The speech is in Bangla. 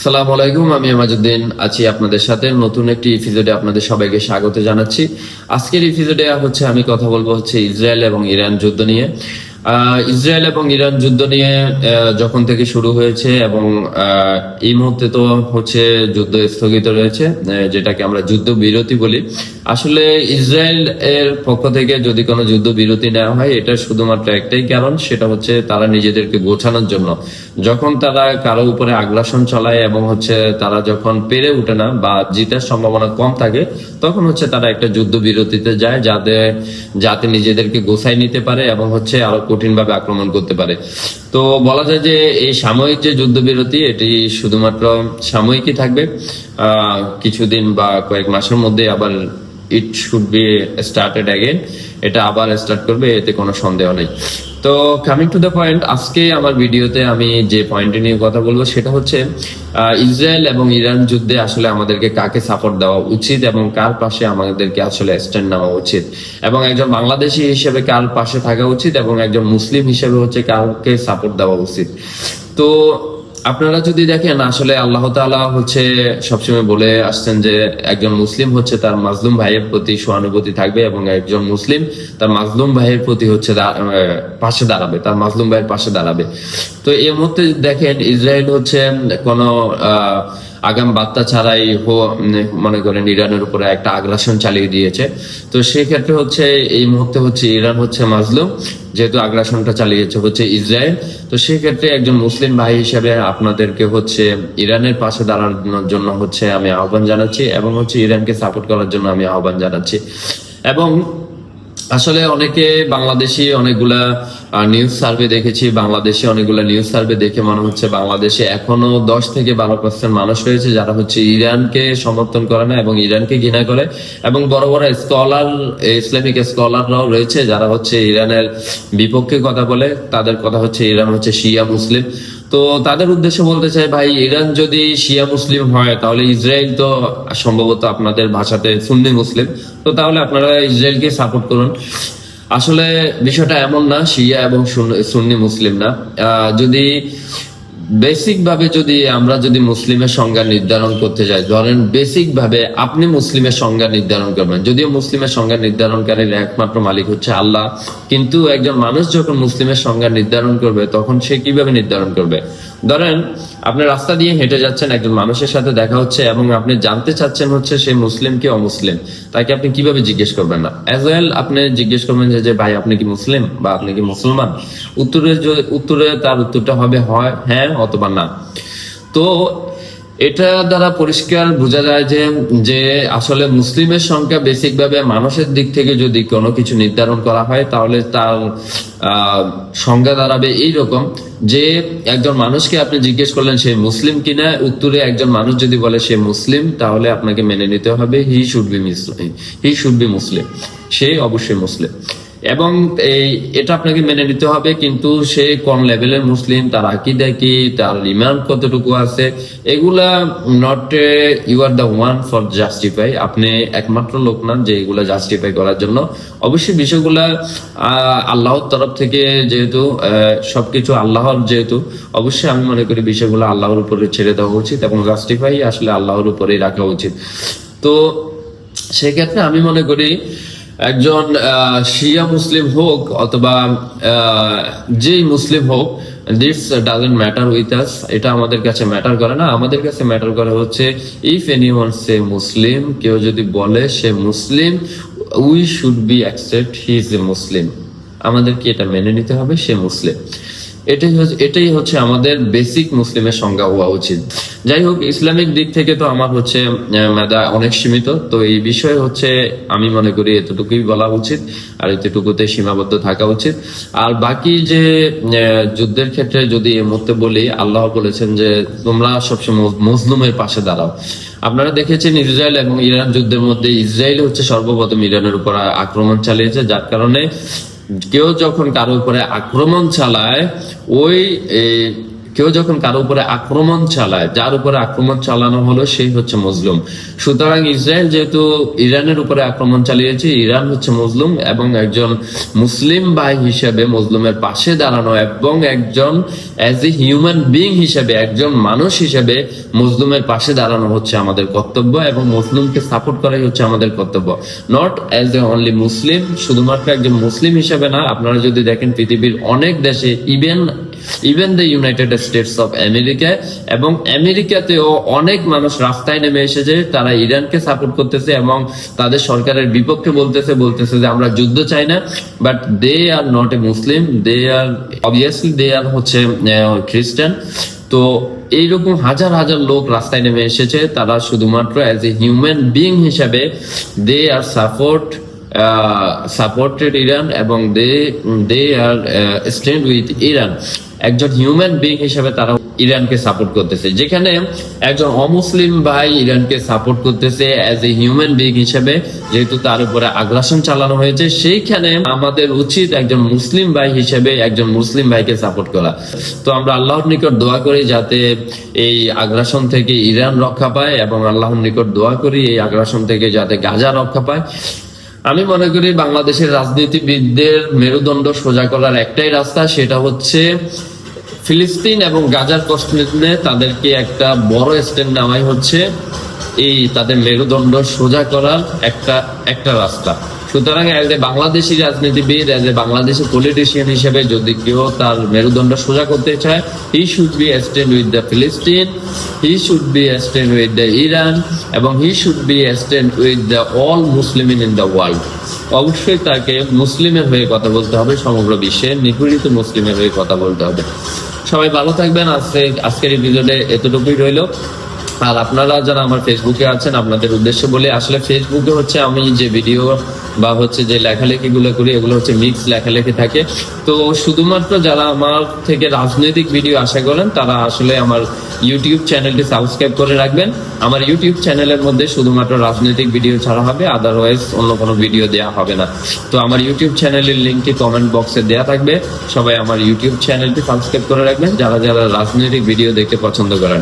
সালাম আলাইকুম, আমি আমাজুদ্দিন আছি আপনাদের সাথে। নতুন একটি এপিসোডে আপনাদের সবাইকে স্বাগত জানাচ্ছি। আজকের এপিসোডে হচ্ছে আমি কথা বলব হচ্ছে ইসরায়েল এবং ইরান যুদ্ধ নিয়ে। ইসরায়েল এবং ইরান যুদ্ধ নিয়ে যখন থেকে শুরু হয়েছে এবং এই মুহূর্তে তো হচ্ছে যুদ্ধ স্থগিত রয়েছে যেটাকে আমরা যুদ্ধ বিরতি বলি। আসলে ইসরায়েল এর পক্ষ থেকে যদি কোনো যুদ্ধ বিরতি নেওয়া হয়, এটা শুধুমাত্র একটাই কারণ, সেটা হচ্ছে তারা নিজেদেরকে গোছানোর জন্য। যখন তারা কারও উপরে আগ্রাসন চালায় এবং হচ্ছে তারা যখন পেরে উঠে না বা জিতার সম্ভাবনা কম থাকে, তখন হচ্ছে তারা একটা যুদ্ধ বিরতিতে যায়, যাতে যাতে নিজেদেরকে গোছাই নিতে পারে এবং হচ্ছে আরও কঠিন ভাবে আক্রমণ করতে পারে। তো বলা যায় যে এই সাময়িক যে যুদ্ধবিরতি, এটি শুধুমাত্র সাময়িকই থাকবে। কিছুদিন বা কয়েক মাসের মধ্যে আবার it should be started again এটা আবার স্টার্ট করবে, এতে কোনো সন্দেহ নেই। তো কামিং টু দ্য পয়েন্ট আজকে আমার ভিডিওতে আমি যে পয়েন্টে নিয়ে কথা বলব সেটা হচ্ছে ইসরায়েল এবং ইরান যুদ্ধে আসলে আমাদেরকে কাকে সাপোর্ট দেওয়া উচিত এবং কার পাশে আমাদেরকে আসলে স্ট্যান্ড নেওয়া উচিত? এবং একজন বাংলাদেশি হিসেবে কার পাশে থাকা উচিত এবং একজন মুসলিম হিসেবে হচ্ছে কাউকে সাপোর্ট দেওয়া উচিত? তো আপনারা যদি দেখেন, আসলে আল্লাহ তাআলা হচ্ছে সবসময় বলে আসছেন যে, একজন মুসলিম হচ্ছে তার মাজলুম ভাইয়ের প্রতি সহানুভূতি থাকবে এবং একজন মুসলিম তার মাজলুম ভাইয়ের প্রতি হচ্ছে পাশে দাঁড়াবে, তার মাজলুম ভাইয়ের পাশে দাঁড়াবে। তো এই মুহূর্তে দেখেন, ইসরায়েল হচ্ছে কোনো আগাম বার্তা ছাড়াই হো- মনে করেন ইরানের উপরে একটা আগ্রাসন চালিয়ে দিয়েছে। তো সেক্ষেত্রে হচ্ছে, এই মুহূর্তে হচ্ছে ইরান হচ্ছে মাজলুম। যেহেতু আগ্রাসনটা চালিয়েছে হচ্ছে ইসরায়েল, তো সেক্ষেত্রে একজন মুসলিম ভাই হিসেবে আপনাদেরকে হচ্ছে ইরানের পাশে দাঁড়ানোর জন্য হচ্ছে আমি আহ্বান জানাচ্ছি এবং হচ্ছে ইরানকে সাপোর্ট করার জন্য আমি আহ্বান জানাচ্ছি। এবং আসলে অনেকে বাংলাদেশি অনেকগুলা নিউজ সার্ভে দেখেছি, বাংলাদেশে অনেকগুলা নিউজ সার্ভে দেখে মনে হচ্ছে বাংলাদেশে এখনও দশ থেকে বারো পার্সেন্ট মানুষ রয়েছে যারা হচ্ছে ইরানকে সমর্থন করে না এবং ইরানকে ঘৃণা করে এবং বড় বড় স্কলার ইসলামিক স্কলাররাও রয়েছে যারা হচ্ছে ইরানের বিপক্ষে কথা বলে। তাদের কথা হচ্ছে ইরান হচ্ছে শিয়া মুসলিম। তো তাদের উদ্দেশ্যে বলতে চাই, ভাই, ইরান যদি শিয়া মুসলিম হয়, তাহলে ইসরায়েল তো সম্ভবত আপনাদের ভাষাতে সুন্নি মুসলিম, তো তাহলে আপনারা ইসরায়েলকে সাপোর্ট করুন। আসলে বিষয়টা এমন না, শিয়া এবং সুন- সুন্নি মুসলিম না। যদি বেসিক ভাবে যদি আমরা যদি মুসলিমের সংজ্ঞা নির্ধারণ করতে যাই, ধরেন বেসিক ভাবে আপনি মুসলিমের সংজ্ঞা নির্ধারণ করবেন। যদিও মুসলিমের সংজ্ঞা নির্ধারণকারীর একমাত্র মালিক হচ্ছে আল্লাহ, কিন্তু একজন মানুষ যখন মুসলিমের সংজ্ঞা নির্ধারণ করবে, তখন সে কীভাবে নির্ধারণ করবে? ধরেন, আপনি রাস্তা দিয়ে হেঁটে যাচ্ছেন, একজন মানুষের সাথে দেখা হচ্ছে এবং আপনি জানতে চাচ্ছেন হচ্ছে সে মুসলিম কি অমুসলিম। তাকে আপনি কীভাবে জিজ্ঞেস করবেন না? অ্যাজ ওয়েল আপনি জিজ্ঞেস করবেন যে যে ভাই, আপনি কি মুসলিম বা আপনি কি মুসলমান? উত্তরে উত্তরে তার উত্তরটা হবে হয় হ্যাঁ অথবা না। তো এটা দ্বারা পরিষ্কার বোঝা যায় যে যে আসলে মুসলিমের সংখ্যা বেসিক ভাবে মানুষের দিক থেকে যদি কোনো কিছু নির্ধারণ করা হয়, তাহলে তার সংজ্ঞা দাঁড়াবে এইরকম যে একজন মানুষকে আপনি জিজ্ঞেস করলেন সে মুসলিম কিনা, উত্তরে একজন মানুষ যদি বলে সে মুসলিম, তাহলে আপনাকে মেনে নিতে হবে, he should be he should be Muslim, সে অবশ্যই মুসলিম। এবং এই, এটা আপনাকে মেনে নিতে হবে, কিন্তু সে কোন লেভেলের মুসলিম, তার আকিদা কি, তার ইমান কতটুকু আছে, এগুলা not you are the one for justify আপনি একমাত্র লোক না যে এগুলা জাস্টিফাই করার জন্য। অবশ্যই বিষয়গুলা আল্লাহর তরফ থেকে যেহেতু সবকিছু আল্লাহর যেহেতু, অবশ্যই আমি মনে করি বিষয়গুলো আল্লাহর উপরে ছেড়ে দেওয়া উচিত এবং জাস্টিফাই আসলে আল্লাহর উপরেই রাখা উচিত। তো সেক্ষেত্রে আমি মনে করি একজন শিয়া মুসলিম হোক অথবা যেই মুসলিম হোক this doesn't matter with us এটা আমাদের কাছে ম্যাটার করে না। আমাদের কাছে ম্যাটার করে হচ্ছে if anyone say Muslim, কেউ যদি বলে সে মুসলিম we should be accept he is a Muslim আমাদেরকে এটা মেনে নিতে হবে? সে মুসলিম। এটাই এটাই হচ্ছে আমাদের বেসিক মুসলিমের সংজ্ঞা হওয়া উচিত। যাই হোক, ইসলামিক দিক থেকে তো আমার হচ্ছে মেধা অনেক সীমিত, তো এই বিষয়ে হচ্ছে আমি মনে করি এতটুকুই বলা উচিত, আর এতটুকুতে সীমাবদ্ধ থাকা উচিত। আর বাকি যে যুদ্ধের ক্ষেত্রে যদি এ মুহূর্তে বলি, আল্লাহ বলেছেন যে, তোমরা সবসময় মজলুমের পাশে দাঁড়াও। আপনারা দেখেছেন ইসরায়েল এবং ইরান যুদ্ধের মধ্যে ইসরায়েল হচ্ছে সর্বপ্রথম ইরানের উপর আক্রমণ চালিয়েছে, যার কারণে কেউ যখন কারও উপরে আক্রমণ চালায় ওই কেউ যখন কারও উপরে আক্রমণ চালায়, যার উপরে আক্রমণ চালানো হলো সেই হচ্ছে মজলুম সুতরাং ইসরায়েল যেহেতু ইরানের উপরে আক্রমণ চালিয়েছে, ইরান হচ্ছে মজলুম এবং একজন মুসলিম ভাই হিসেবে মজলুমের পাশে দাঁড়ানো এবং একজন অ্যাজ এ হিউম্যান বিং হিসেবে, একজন মানুষ হিসেবে মজলুমের পাশে দাঁড়ানো হচ্ছে আমাদের কর্তব্য এবং মুসলিমকে সাপোর্ট করাই হচ্ছে আমাদের কর্তব্য। Not as a only Muslim, শুধুমাত্র একজন মুসলিম হিসেবে না, আপনারা যদি দেখেন পৃথিবীর অনেক দেশে even even the United States of America এবং আমেরিকাতেও অনেক মানুষ রাস্তায় নেমে এসেছে, তারা ইরানকে সাপোর্ট করতেছে এবং তাদের সরকারের বিপক্ষে বলতেছে বলতেছে যে আমরা যুদ্ধ চাই না but they are not a Muslim they are obviously they are হচ্ছে খ্রিস্টান তো এইরকম হাজার হাজার লোক রাস্তায় নেমে এসেছে, তারা শুধুমাত্র অ্যাজ এ হিউম্যান বিং হিসাবে they are support supported Iran এবং they they are stand with Iran একজন হিউম্যান বিং হিসেবে তারা ইরানকে সাপোর্ট করতেছে। যেখানে একজন অমুসলিম ভাই ইরানকে সাপোর্ট করতেছে অ্যাজ এ হিউম্যান বিং হিসেবে, যেহেতু তার উপরে আগ্রাসন চালানো হয়েছে, সেইখানে আমাদের উচিত একজন মুসলিম ভাই হিসেবে একজন মুসলিম ভাইকে সাপোর্ট করা। তো আমরা আল্লাহর নিকট দোয়া করি যাতে এই আগ্রাসন থেকে ইরান রক্ষা পায় এবং আল্লাহর নিকট দোয়া করি এই আগ্রাসন থেকে যাতে গাজা রক্ষা পায়। আমি মনে করি বাংলাদেশের রাজনীতিবিদদের মেরুদণ্ড সোজা করার একটাই রাস্তা, সেটা হচ্ছে ফিলিস্তিন এবং গাজার প্রশ্নে তাদেরকে একটা বড় স্ট্যান্ড নেওয়াই হচ্ছে এই তাদের মেরুদণ্ড সোজা করার একটা একটা রাস্তা। সুতরাং এজ এ বাংলাদেশি রাজনীতিবিদ এজ এ বাংলাদেশি পলিটিশিয়ান হিসেবে যদি কেউ তার মেরুদণ্ড সোজা করতে চায় he should be stand with the ফিলিস্তিন he should be stand with the Iran এবং he should be stand with the all Muslim in the world অবশ্যই তাকে মুসলিমের হয়ে কথা বলতে হবে, সমগ্র বিশ্বে নিপীড়িত মুসলিমের হয়ে কথা বলতে হবে। সবাই ভালো থাকবেন, আজকে আজকের ভিডিওতে এতটুকুই রইল। আর আপনারা যারা আমার ফেসবুকে আছেন, আপনাদের উদ্দেশ্যে বলে, আসলে ফেসবুকে হচ্ছে আমি যে ভিডিও বা হচ্ছে যে লেখালেখিগুলো করি, এগুলো হচ্ছে মিক্স লেখালেখি থাকে। তো শুধুমাত্র যারা আমার থেকে রাজনৈতিক ভিডিও আশা করেন, তারা আসলে আমার ইউটিউব চ্যানেলটি সাবস্ক্রাইব করে রাখবেন। আমার ইউটিউব চ্যানেলের মধ্যে শুধুমাত্র রাজনৈতিক ভিডিও ছাড়া হবে আদারওয়াইজ অন্য কোনো ভিডিও দেওয়া হবে না। তো আমার ইউটিউব চ্যানেলের লিঙ্কটি কমেন্ট বক্সে দেওয়া থাকবে। সবাই আমার ইউটিউব চ্যানেলটি সাবস্ক্রাইব করে রাখবেন, যারা যারা রাজনৈতিক ভিডিও দেখতে পছন্দ করেন।